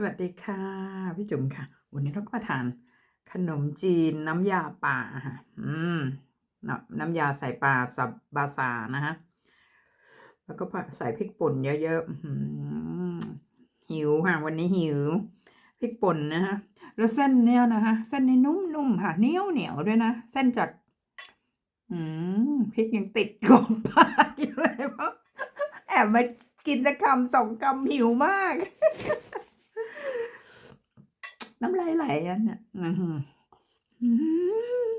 สวัสดีค่ะ พี่จุ๋มค่ะ วันนี้เราก็มาทานขนมจีนน้ำยาป่าค่ะอืมน้ำน้ำยาใส่ปลาสับบาซานะฮะแล้วก็ใส่พริกป่นเยอะๆหิวค่ะ วันนี้หิวพริกป่นนะฮะแล้วเส้นเนี้ยนะคะเส้นนี้นุ่มๆค่ะเหนียวเหนียวด้วยนะเส้นจาก อืมพริกยังติดกรอบปากอยู่เลยเพราะแอบมากินสักคำสองคำหิวมาก น้ำลายไหลอันเนี่ยอือหืออือหือ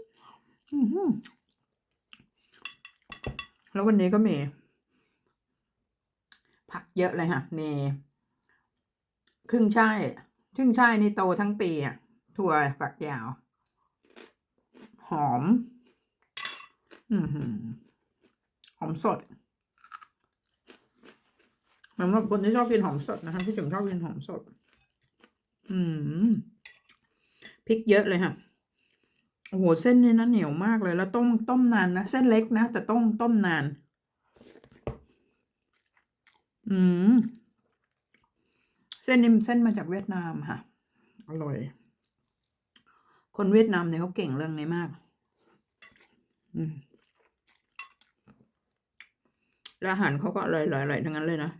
อือหือแล้ววันนี้ก็มี ผักเยอะเลยค่ะ มีครึ่งช่ายครึ่งช่ายนี่โตทั้งปีอะ ถั่วฝักยาว หอม อือหือหอมสดสำหรับคนที่ชอบกินหอมสดนะคะพี่จุ๋มชอบกินหอมสด อืม พริกเยอะเลยค่ะ โอ้โห เส้นนี่นะเหนียวมากเลย แล้วต้มต้มนานนะ เส้นเล็กนะ แต่ต้มต้มนาน อืม เส้นนี้เส้นมาจากเวียดนามค่ะ อร่อย คนเวียดนามเนี่ยเขาเก่งเรื่องนี้มาก อืมแล้วอาหารเขาก็อร่อยๆๆทั้งนั้นเลยนะ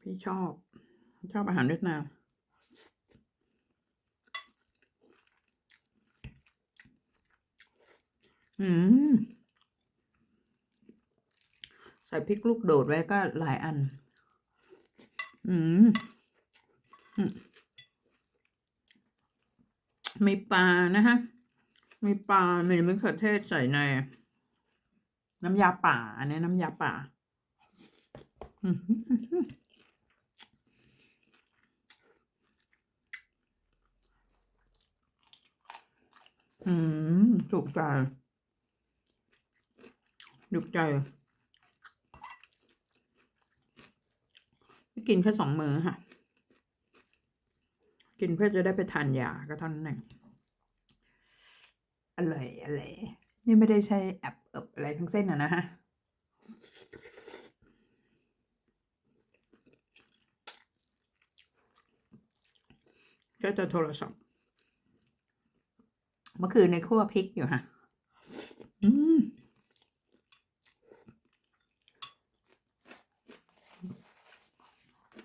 พี่ชอบ ชอบอาหารเวียดนาม อืม ใส่พริกลูกโดดไว้ก็หลายอัน อืม มีปลานะฮะ มีปลา มีมะเขือเทศใส่ใน น้ำยาป่า อันนี้น้ำยาป่า อืมอืมถูกใจ ถูกใจไม่กินแค่สองมื้อค่ะ กินเพื่อจะได้ไปทานยาก็เท่านั้นเองอร่อยอร่อยนี่ไม่ได้ใช้แอปเอบอะไรทั้งเส้นอะนะฮะก็จะโทรศัพท์เมื่อคืนในคั่วพริกอยู่ค่ะ อืม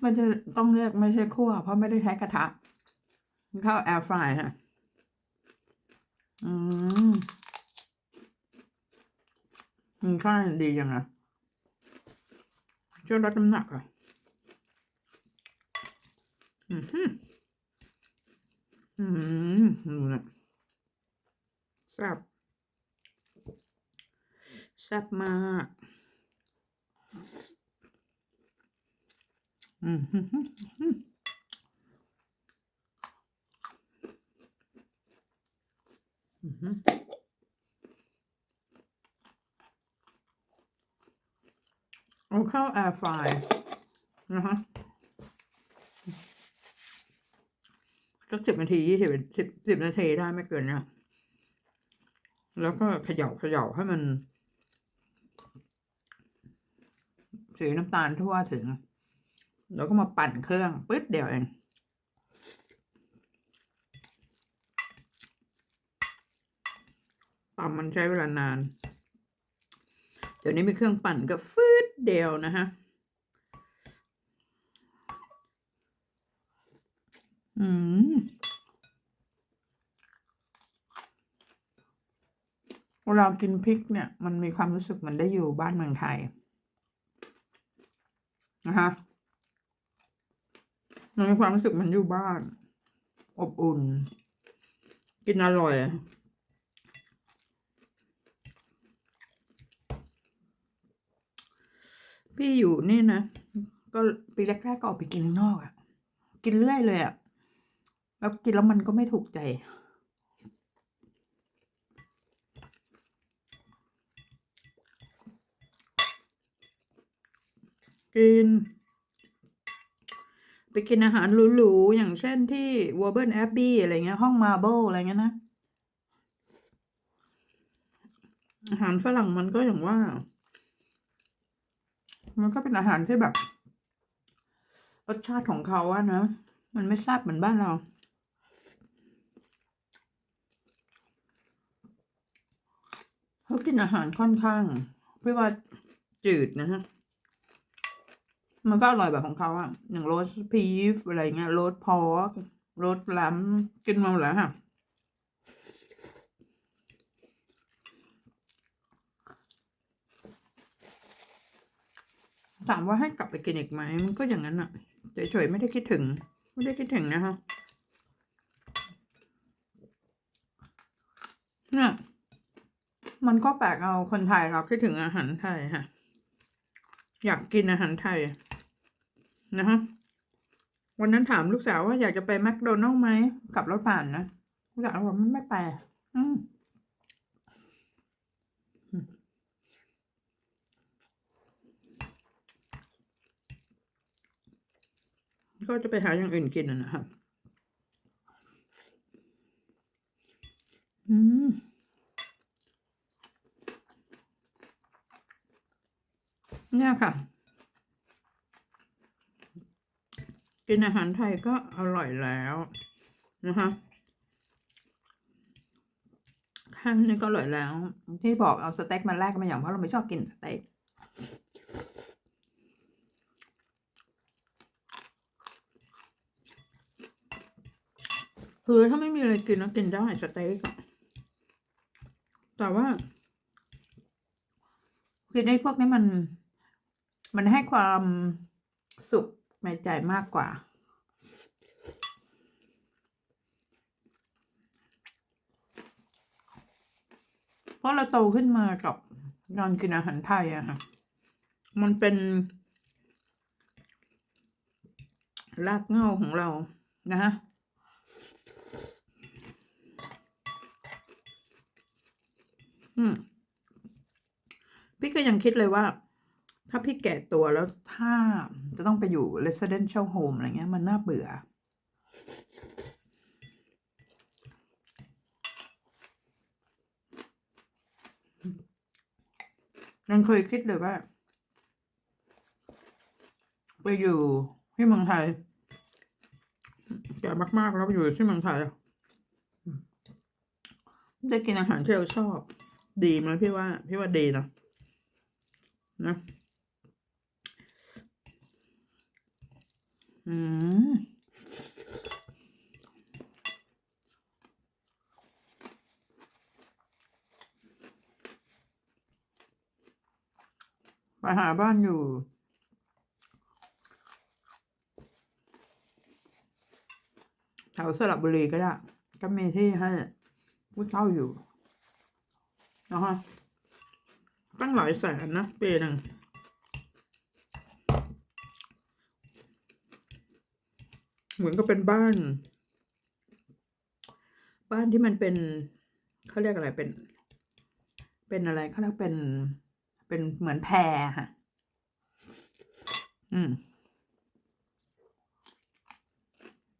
มันจะต้องเรียกไม่ใช่คั่ว เพราะไม่ได้ใช้กระทะเข้าแอร์ฟรายค่ะอืมมันค่าดีจังนะช่วยลดน้ำหนักอะอืมอืมดูนะแซ่บแซ่บมาก อืม เอาเข้าแอร์ไฟนะคะสักสิบนาทียี่สิบสิบสิบนาทีได้ไม่เกินนี่ยแล้วก็เขย่าเขย่าให้มัน สีน้ำตาลทั่วถึง แล้วก็มาปั่นเครื่องปึ๊ดเดียวเอง ปั่นมันใช้เวลานาน เดี๋ยวนี้มีเครื่องปั่นก็ฟืดเดียวนะฮะ อืม เวลากินพริกเนี่ย มันมีความรู้สึกเหมันได้อยู่บ้านเมืองไทย นะคะ มันมีความรู้สึกมันอยู่บ้าน อบอุ่น กินอร่อยพี่อยู่นี่นะ ก็ปีแรกๆก็ออกไปกินข้างนอกอะ่ะ กินเรื่อยเลยอะ่ะ แล้วกินแล้วมันก็ไม่ถูกใจ กิน ไปกินอาหารหรูๆ อย่างเช่นที่วอร์เบิร์นแอบบี้อะไรเงี้ย ห้องมาเบิลอะไรเงี้ยนะ อาหารฝรั่งมันก็อย่างว่า มันก็เป็นอาหารที่แบบ รสชาติของเขาอะนะ มันไม่แซ่บเหมือนบ้านเราเขากินอาหารค่อนข้างพี่ว่าจืดนะฮะ มันก็อร่อยแบบของเขาอะอย่างโรสพีฟอะไรเงี้ยโรสพอร์กโรสแลมกินมาหมดแล้วค่ะถามว่าให้กลับไปกินอีกไหมมันก็อย่างนั้นอะเฉยๆไม่ได้คิดถึง ไม่ได้คิดถึงนะคะเนี่ยมันก็แปลกเอาคนไทยเราคิดถึงอาหารไทยค่ะ อยากกินอาหารไทย นะฮะวันนั้นถามลูกสาวว่าอยากจะไปแมคโดนัลล์ไหมขับรถผ่านนะลูกสาวบอกมันไม่ไปอืมก็จะไปหาอย่างอื่นกินนะนะครับอืมเนี่ยค่ะ กินอาหารไทยก็อร่อยแล้วนะคะแค่นี้ก็อร่อยแล้ว ที่บอกเอาสเต็กมาแลกมาอย่างเพราะเราไม่ชอบกินสเต็กคือถ้าไม่มีอะไรกินก็กินได้สเต็กแต่ว่าคือในพวกนี้มัน มันให้ความสุข ในใจมากกว่า เพราะเราโตขึ้นมากับการกินอาหารไทยอะค่ะ มันเป็นรากเหง้าของเรานะฮะพี่ก็ยังคิดเลยว่า ถ้าพี่แก่ตัวแล้วถ้า จะต้องไปอยู่ residential home อะไรเงี้ย มันน่าเบื่อยังเคยคิดเลยว่า ไปอยู่ที่เมืองไทยแก่มาก ๆ แล้วไปอยู่ที่เมืองไทยอะได้กินอาหารที่เราชอบ ดีไหมพี่ว่า พี่ว่าดีนะนะ อืมไปหาบ้านอยู่ แถวสระบุรีก็ได้ ก็มีที่ให้ผู้เช่าอยู่ นะฮะตั้งหลายแสนนะปีหนึ่ง เหมือนก็เป็นบ้าน บ้านที่มันเป็นเขาเรียกอะไรเป็น เป็นอะไรเขาเรียกเป็นเป็นเหมือนแพรค่ะ อืม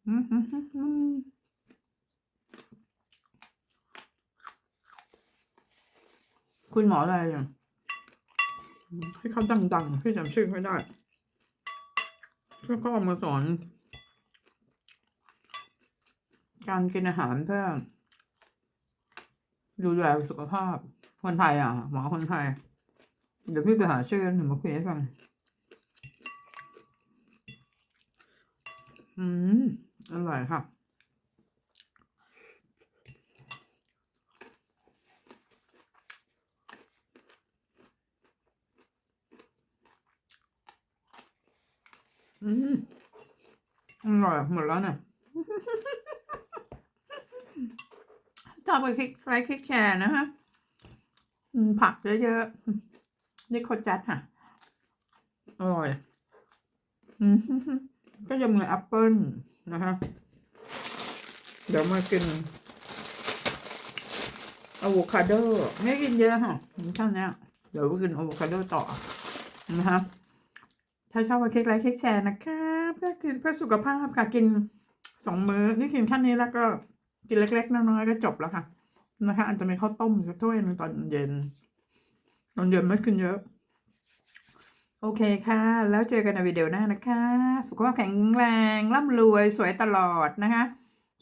อืมอืมอืมคุณหมออะไรอะให้เขาดังๆพี่จำชื่อไม่ได้แล้วก็เอามาสอน การกินอาหารเพื่อดูแลสุขภาพคนไทยอะ หมอคนไทย เดี๋ยวพี่ไปหาชื่อหนึ่งมาคุยให้ฟัง อืม อร่อยค่ะ อืม อร่อยหมดแล้วเนี่ย ชอบไปคลิกไลค์คลิกแชร์นะฮะผักเยอะๆนี่โคจัดค่ะอร่อยก็จะมีแอปเปิลนะคะเดี๋ยวมากินอะโวคาโดไม่กินเยอะค่ะเท่านี้เดี๋ยวกินอะโวคาโดต่อนะคะถ้าชอบมาคลิกไลค์คลิกแชร์นะครับก็กินเพื่อสุขภาพค่ะกินสองมื้อนี่กินแค่นี้แล้วก็ กินเล็ก ๆ น้อยๆก็จบแล้วค่ะ นะคะอาจจะมีข้าวต้มสักถ้วยหนึงตอนเย็น ตอนเย็นไม่กินเยอะโอโอเคค่ะ แล้วเจอกันในวิดีโอหน้านะคะ สุขภาพแข็งแรงร่ำรวยสวยตลอดนะคะ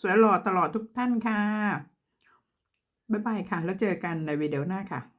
สวยหล่อตลอดทุกท่านค่ะบ๊ายบายค่ะ แล้วเจอกันในวิดีโอหน้าค่ะ